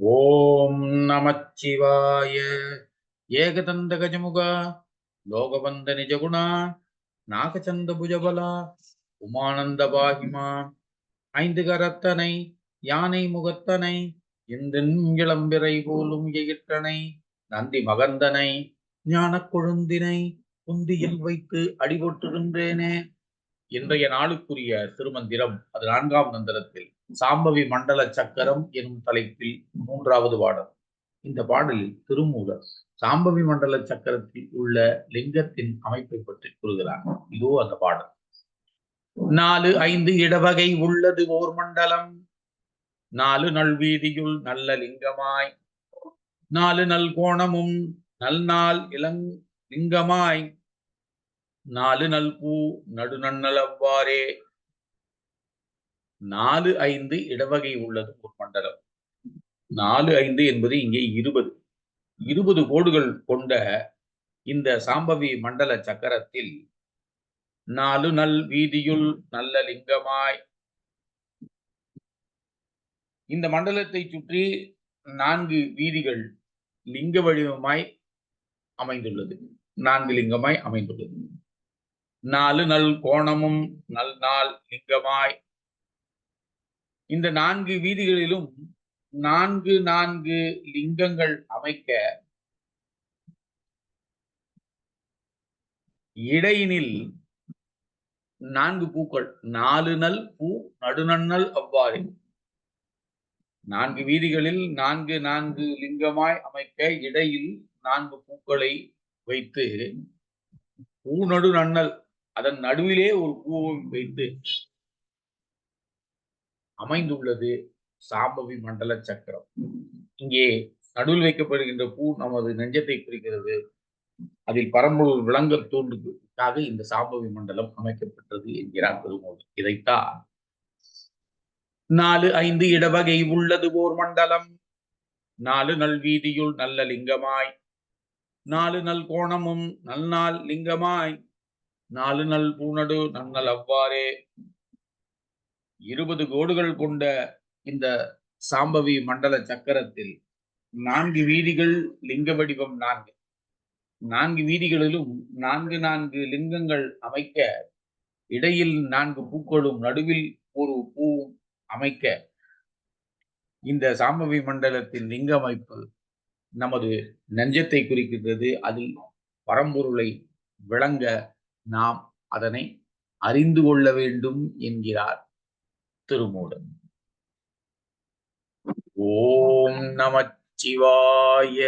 ஓம் நமச்சிவாய. ஏகதந்த கஜமுகா லோகபந்த நிஜகுணா நாகச்சந்த புஜபலா உமானந்த பாகிமா ஐந்து கரத்தனை யானை முகத்தனை இந்தின் இளம்பிறை போலும் எயிற்றனை நந்தி மகந்தனை ஞானக் கொழுந்தினை குந்தியில் வைத்து அடிபொட்டுகின்றேனே. இன்றைய நாளுக்குரிய திருமந்திரம் அது நான்காம் மந்திரத்தில். சாம்பவி மண்டல சக்கரம் எனும் தலைப்பில் மூன்றாவது பாடல். இந்த பாடலில் திருமூலர் சாம்பவி மண்டல சக்கரத்தில் உள்ள லிங்கத்தின் அமைப்பை பற்றி கூறுகிறார். இதோ அந்த பாடல். நாலு ஐந்து இடவகை உள்ளது ஓர் மண்டலம். நாலு நல்வீதியுள் நல்ல லிங்கமாய். நாலு நல் கோணமும் நல் நாள் இளங் லிங்கமாய். நாலு நல் பூ நடுநன்னல் அவ்வாறே நாலு ஐந்து இடவகை உள்ளது ஒரு மண்டலம். நாலு ஐந்து என்பது இங்கே இருபது. இருபது கோடுகள் கொண்ட இந்த சாம்பவி மண்டல சக்கரத்தில் நாலு நல் வீதியுள் நல்ல லிங்கமாய் இந்த மண்டலத்தை சுற்றி நான்கு வீதிகள் லிங்க வடிவமாய் அமைந்துள்ளது. நான்கு லிங்கமாய் அமைந்துள்ளது. நாலு நல் கோணமும் நல் நாள் லிங்கமாய் இந்த நான்கு வீதிகளிலும் நான்கு நான்கு லிங்கங்கள் அமைக்க இடையினில் நான்கு பூக்கள் நாலு நல் பூ நடுநன்னல் அவ்வாறு. நான்கு வீதிகளில் நான்கு நான்கு லிங்கமாய் அமைக்க இடையில் நான்கு பூக்களை வைத்து பூ நடு நன்னல் அதன் நடுவிலே ஒரு பூவை வைத்து அமைந்துள்ளது சாம்பவி மண்டல சக்கரம். இங்கே நடுவில் வைக்கப்படுகின்ற பூ நமது நெஞ்சத்தை குறிக்கிறது. அதில் பரம்பொருள் விளங்க தோன்றுவதற்காக இந்த சாம்பவி மண்டலம் அமைக்கப்பட்டது என்கிறார் பெருமோது இதைத்தான் நாலு ஐந்து இடவகை உள்ளது ஓர் மண்டலம். நாலு நல் வீதியுள் நல்ல லிங்கமாய். நாலு நல் கோணமும் நல் நாள் லிங்கமாய். நாலு நல் பூநடு நன்னல் அவ்வாறே. இருபது கோடுகள் கொண்ட இந்த சாம்பவி மண்டல சக்கரத்தில் நான்கு வீதிகள் லிங்க வடிவம் நான்கு. நான்கு வீதிகளிலும் நான்கு நான்கு லிங்கங்கள் அமைக்க இடையில் நான்கு பூக்களும் நடுவில் ஒரு பூவும் அமைக்க இந்த சாம்பவி மண்டலத்தின் லிங்க அமைப்பு நமது நெஞ்சத்தை குறிக்கின்றது. அதில் பரம்பொருளை விளங்க நாம் அதனை அறிந்து கொள்ள வேண்டும் என்கிறார். திருமூடன் ஓம் நமச்சிவாய.